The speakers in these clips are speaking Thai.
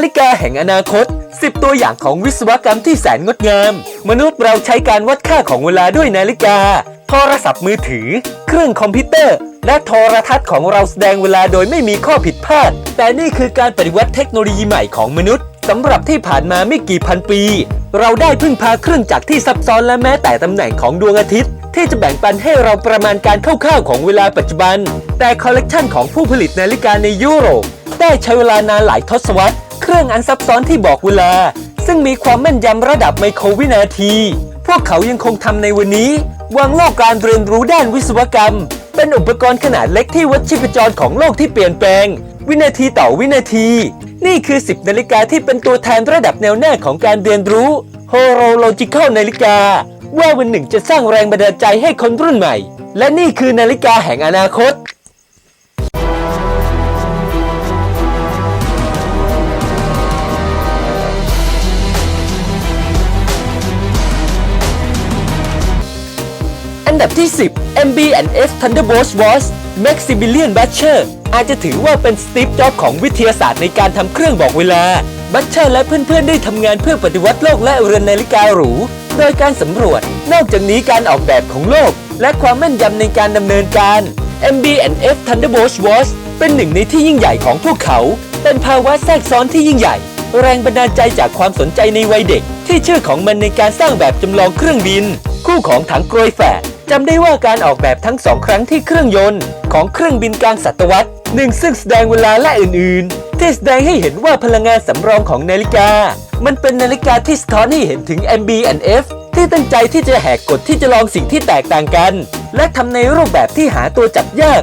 าฬิกาแห่งอนาคต 10 ตัวอย่างของวิศวกรรมที่แสนงดงาม มนุษย์เราใช้การวัดค่าของเวลาด้วยนาฬิกา โทรศัพท์มือถือ เครื่องคอมพิวเตอร์ และโทรทัศน์ของเราแสดงเวลาโดยไม่มีข้อผิดพลาด แต่นี่คือการปฏิวัติเทคโนโลยีใหม่ของมนุษย์สำหรับที่ผ่านมาไม่กี่พันปี เราได้พึ่งพาเครื่องจักรที่ซับซ้อนและแม้แต่ตำแหน่งของดวงอาทิตย์ ที่จะแบ่งปันให้เราประมาณการคร่าวๆของเวลาปัจจุบัน แต่คอลเลกชันของผู้ผลิตนาฬิกาในยุโรปได้ใช้เวลานานหลายทศวรรษ เครื่องอันซับซ้อนที่บอกเวลา ซึ่งมีความแม่นยำระดับไมโครวินาที พวกเขายังคงทำในวันนี้วางโลกการเรียนรู้ด้านวิศวกรรม เป็นอุปกรณ์ขนาดเล็กที่วัดชีพจรของโลกที่เปลี่ยนแปลง วินาทีต่อวินาที นี่คือ 10 นาฬิกาที่เป็นตัวแทนระดับแนวหน้าของการเรียนรู้ Horological นาฬิกา ว่าวันหนึ่งจะสร้างแรงบันดาลใจให้คนรุ่นใหม่ และนี่คือนาฬิกาแห่งอนาคต ดับที่ 10 MB&F Thunderbolt Watch Maximilian Butcher อาจจะถือว่าเป็นสตีฟจ็อบของวิทยาศาสตร์ในการทำเครื่องบอกเวลา บัตเชอร์และเพื่อนๆ ได้ทำงานเพื่อปฏิวัติโลกและเรือนนาฬิกาหรู โดยการสำรวจ นอกจากนี้การออกแบบของโลก และความแม่นยำในการดำเนินการ MB&F Thunderbolt Watch เป็นหนึ่งในที่ยิ่งใหญ่ของพวกเขา เป็นภาวะแทรกซ้อนที่ยิ่งใหญ่ แรงบันดาลใจจากความสนใจในวัยเด็ก ที่ชื่อของมันในการสร้างแบบจำลองเครื่องบิน คู่ของถังกรยแฝด จำได้ว่าการออกแบบทั้งสองครั้งที่เครื่องยนต์ ของเครื่องบินกลางศตวรรษหนึ่งซึ่งแสดงเวลาและอื่นๆ ที่แสดงให้เห็นว่าพลังงานสำรองของนาฬิกา มันเป็นนาฬิกาที่สะท้อนให้เห็นถึง MB&F ที่ตั้งใจที่จะแหกกฎที่จะลองสิ่งที่แตกต่างกัน และทำในรูปแบบที่หาตัวจับยาก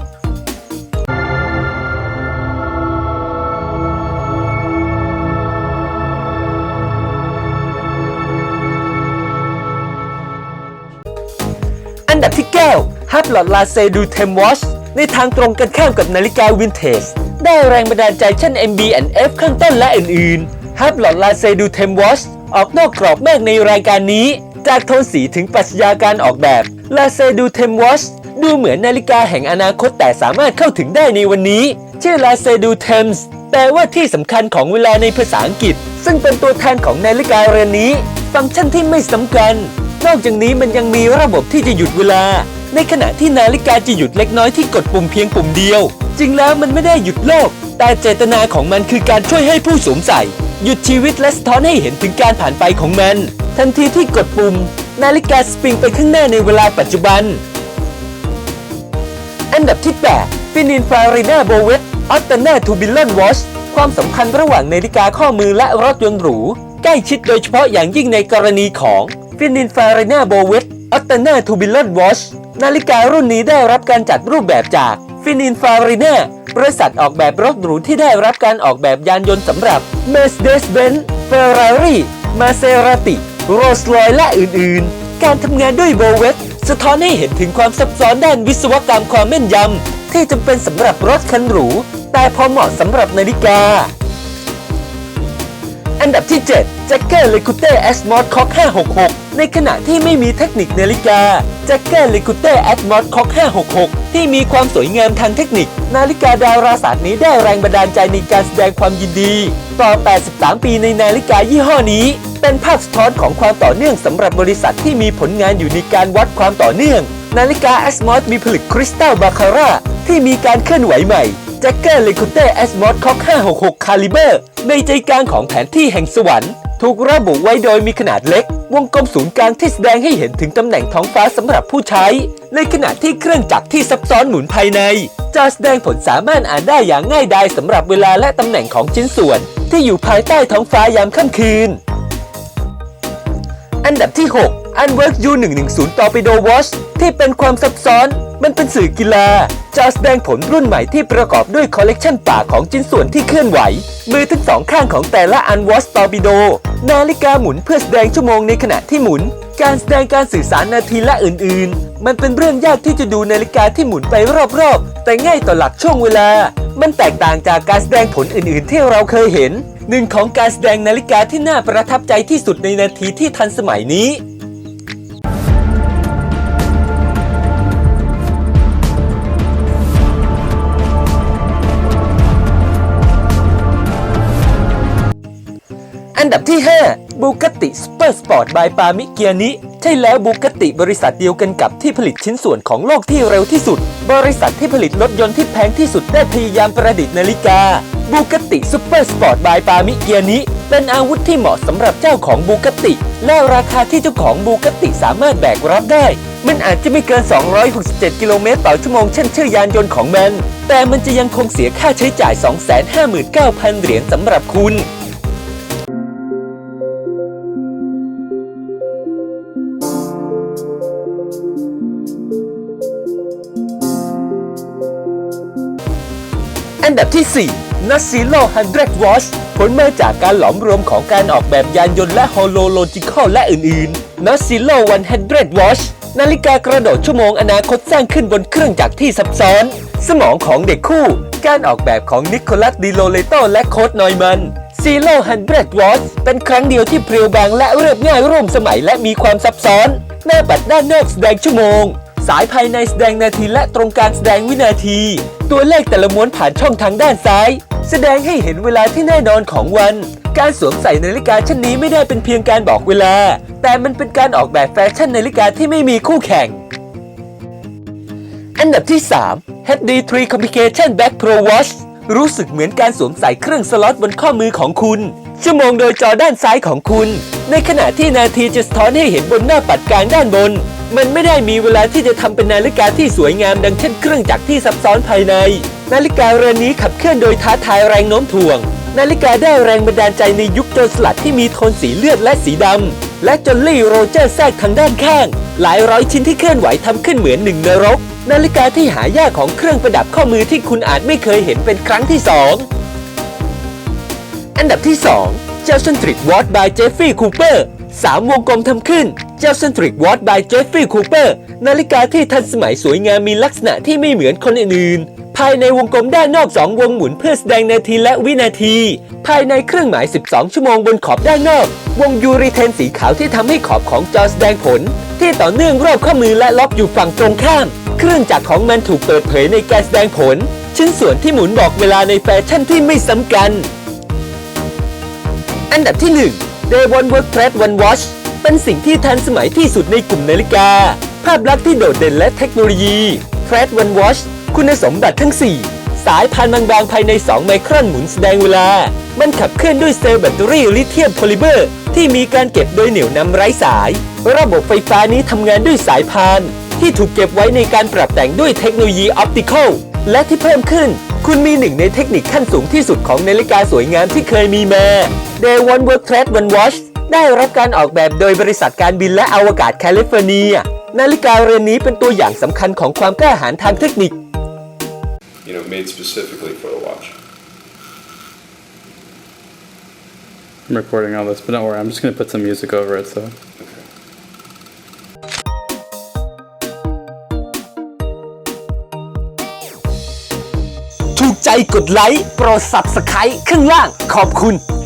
9ฮับหลอดลาเซดูเทมวอชในทางตรงกันข้ามกับนาฬิกาวินเทจ ได้แรงบันดาลใจเช่น MB&F ข้างต้นและอื่นๆฮับหลอดลาเซดูเทมวอชออกนอกกรอบมากในรายการนี้ จากโทนสีถึงปรัชญาการออกแบบลาเซดูเทมวอชดูเหมือนนาฬิกาแห่งอนาคตแต่สามารถเข้าถึงได้ในวันนี้ ชื่อลาเซดูเทมส์แปลว่าที่สำคัญของเวลาในภาษาอังกฤษ ซึ่งเป็นตัวแทนของนาฬิกาเรือนนี้ ฟังก์ชันที่ไม่สำคัญ นอกจากนี้มันยังมีระบบที่จะหยุดเวลา ในขณะที่นาฬิกาจะหยุดเล็กน้อยที่กดปุ่มเพียงปุ่มเดียวจริงแล้วมันไม่ได้หยุดโลก แต่เจตนาของมันคือการช่วยให้ผู้สวมใส่ หยุดชีวิตและสะท้อนให้เห็นถึงการผ่านไปของมัน ทันทีที่กดปุ่ม นาฬิกาสปริงไปข้างหน้าในเวลาปัจจุบัน อันดับที่8ฟินินฟารินาโบเวตออตเตนาทูบิลเลนวอชความสัมพันธ์ระหว่างนาฬิกาข้อมือและรถยนต์หรู ใกล้ชิดโดยเฉพาะอย่างยิ่งในกรณีของฟินินฟารินาโบเวตออตเตนาทูบิลเลนวอช นาฬิการุ่นนี้ได้รับการจัดรูปแบบจากฟินินฟาริเนาบริษัทออกแบบรถหรูที่ได้รับการออกแบบยานยนต์สำหรับ Mercedes-Benz Ferrari Maserati Rolls-Royce และอื่นๆ การทำงานด้วยโบเวตสะท้อนให้เห็นถึงความซับซ้อนด้านวิศวกรรมความแม่นยำ ที่จำเป็นสำหรับรถคันหรู แต่พอเหมาะสำหรับนาฬิกา อันดับที่ 7 แจ็คเกอร์เลคูเต้แอสมอดคอก566 ในขณะที่ไม่มีเทคนิคนาฬิกาแจ็คเกอร์เลคูเต้แอสมอดคอก566 ที่มีความสวยงามทางเทคนิค นาฬิกาดาราศาสตร์นี้ได้แรงบันดาลใจในการแสดงความยินดี ต่อ 83 ปีในนาฬิกายี่ห้อนี้ เป็นภาพสะท้อนของความต่อเนื่องสำหรับบริษัทที่มีผลงานอยู่ในการวัดความต่อเนื่อง นาฬิกาแอสมอดมีผลึกคริสตัลบาคาร่าที่มีการเคลื่อนไหวใหม่แจ็คเกอร์เลคูเต้แอสมอดคอก566 คาลิเบอร์ในใจกลางของแผนที่แห่งสวรรค์ ถูกระบุไว้โดยมีขนาดเล็ก วงกลมศูนย์กลางที่แสดงให้เห็นถึงตำแหน่งท้องฟ้าสำหรับผู้ใช้ ในขณะที่เครื่องจักรที่ซับซ้อนหมุนภายใน จะแสดงผลสามารถอ่านได้อย่างง่ายดายสำหรับเวลาและตำแหน่งของชิ้นส่วน ที่อยู่ภายใต้ท้องฟ้ายามค่ำคืน อันดับที่ 6 Unwork U110 Torpedo Watch ที่เป็นความซับซ้อนมันเป็นสื่อกีฬาจะแสดงผลรุ่นใหม่ที่ประกอบด้วยคอลเลกชันป่าของชิ้นส่วนที่เคลื่อนไหว มือทั้งสองข้างของแต่ละ Unwatch Torpedo นาฬิกาหมุนเพื่อแสดงชั่วโมงในขณะที่หมุน การแสดงการสื่อสารนาทีและอื่น ๆ มันเป็นเรื่องยากที่จะดูนาฬิกาที่หมุนไปรอบ ๆ แต่ง่ายต่อหลักช่วงเวลา มันแตกต่างจากการแสดงผลอื่น ๆ ที่เราเคยเห็นหนึ่งของการแสดงนาฬิกาที่น่าประทับใจที่สุดในนาทีที่ทันสมัยนี้ อันดับที่ 5บูกติสเปอร์สปอร์ตบายปามิเกียนิใช่แล้วบูกติบริษัทเดียวกันกับที่ผลิตชิ้นส่วนของโลกที่เร็วที่สุด บริษัทที่ผลิตรถยนต์ที่แพงที่สุดได้พยายามประดิษฐ์นาฬิกาบูกติซูเปอร์สปอร์ตบายปามิเกียนิเป็นอาวุธที่เหมาะสำหรับเจ้าของบูกติ และราคาที่เจ้าของบูกติสามารถแบกรับได้ มันอาจจะไม่เกิน 267 กิโลเมตรต่อชั่วโมงเช่นชื่อยานยนต์ของมัน แต่มันจะยังคงเสียค่าใช้จ่าย 259,000 เหรียญสำหรับคุณ อันดับที่ 4 n a s i l o 100 Watch ผลมาจากการหลอมรวมของการออกแบบยานยนต์และ Holological และอื่นๆ n a s i l o 100 Watch นาฬิกากระโดดชั่วโมงอนาคตสร้างขึ้นบนเครื่องจักรที่ซับซ้อน สมองของเด็กคู่ การออกแบบของนิโคลัสดิโลเลโตและโคดนอยมันซีโร่100 Watch เป็นครั้งเดียวที่เพรียวบางและเรียบง่ายร่วมสมัยและมีความซับซ้อน หน้าปัดด้านนอกแสดงชั่วโมง สายภายในแสดงนาทีและตรงกลางแสดงวินาที ตัวเลขแต่ละม้วนผ่านช่องทางด้านซ้าย แสดงให้เห็นเวลาที่แน่นอนของวัน การสวมใส่นาฬิกาเช่นนี้ไม่ได้เป็นเพียงการบอกเวลา แต่มันเป็นการออกแบบแฟชั่นนาฬิกาที่ไม่มีคู่แข่ง อันดับที่ 3 HD3 Complication Back Pro Watch รู้สึกเหมือนการสวมใส่เครื่องสล็อตบนข้อมือของคุณ ชั่วโมงโดยจอด้านซ้ายของคุณ ในขณะที่นาทีจะสะท้อนให้เห็นบนหน้าปัดกลางด้านบน มันไม่ได้มีเวลาที่จะทำเป็นนาฬิกาที่สวยงามดังเช่นเครื่องจักรที่ซับซ้อนภายใน นาฬิกาเรือนนี้ขับเคลื่อนโดยท้าทายแรงโน้มถ่วง นาฬิกาได้แรงบันดาลใจในยุคโจรสลัดที่มีโทนสีเลือดและสีดำและจอลลี่โรเจอร์แทรกทางด้านข้าง หลายร้อยชิ้นที่เคลื่อนไหวทำขึ้นเหมือนหนึ่งนรก นาฬิกาที่หายากของเครื่องประดับข้อมือที่คุณอาจไม่เคยเห็นเป็นครั้งที่สองอันดับที่2เจ้า Centric Watch by Jeffrey Cooper สามวงกลมทำขึ้น เจ้า Centric Watch by Jeffrey Cooper นาฬิกาที่ทันสมัยสวยงามมีลักษณะที่ไม่เหมือนคนอื่นๆภายในวงกลมด้านนอก 2 วงหมุนเพื่อแสดงนาทีและวินาที ภายในเครื่องหมาย 12 ชั่วโมงบนขอบด้านนอก วงยูริเทนสีขาวที่ทำให้ขอบของจอแสดงผล ที่ต่อเนื่องรอบข้อมือและล็อกอยู่ฝั่งตรงข้าม เครื่องจักรของมันถูกเปิดเผยในการแสดงผล ชิ้นส่วนที่หมุนบอกเวลาในแฟชั่นที่ไม่ซ้ำกัน อันดับที่1 Day One Work Thread One Watch เป็นสิ่งที่ทันสมัยที่สุดในกลุ่มนาฬิกา ภาพลักษณ์ที่โดดเด่นและเทคโนโลยี Thread One Watch คุณสมบัติทั้ง 4 สายพานบางๆ ภายใน 2 ไมครอนหมุนแสดงเวลา มันขับเคลื่อนด้วยเซลล์แบตเตอรี่ลิเธียมโพลิเมอร์ ที่มีการเก็บโดยเหนี่ยวนำไร้สาย ระบบไฟฟ้านี้ทำงานด้วยสายพาน ที่ถูกเก็บไว้ในการปรับแต่งด้วยเทคโนโลยีออปติคอลและที่เพิ่มขึ้น คุณมีหนึ่งในเทคนิคขั้นสูงที่สุดของนาฬิกาสวยงามที่เคยมีมา Day One Work Thread One Watch ได้รับการออกแบบโดยบริษัทการบินและอวกาศแคลิฟอร์เนีย นาฬิกาเรือนนี้เป็นตัวอย่างสำคัญของความกล้าหาญทางเทคนิค you know, made specifically for the watch. I'm recording all this, but don't worry, I'm just gonna put some music over it, so. Okay. ถูกใจกดไลค์ โปรด Subscribe ข้างล่าง ขอบคุณ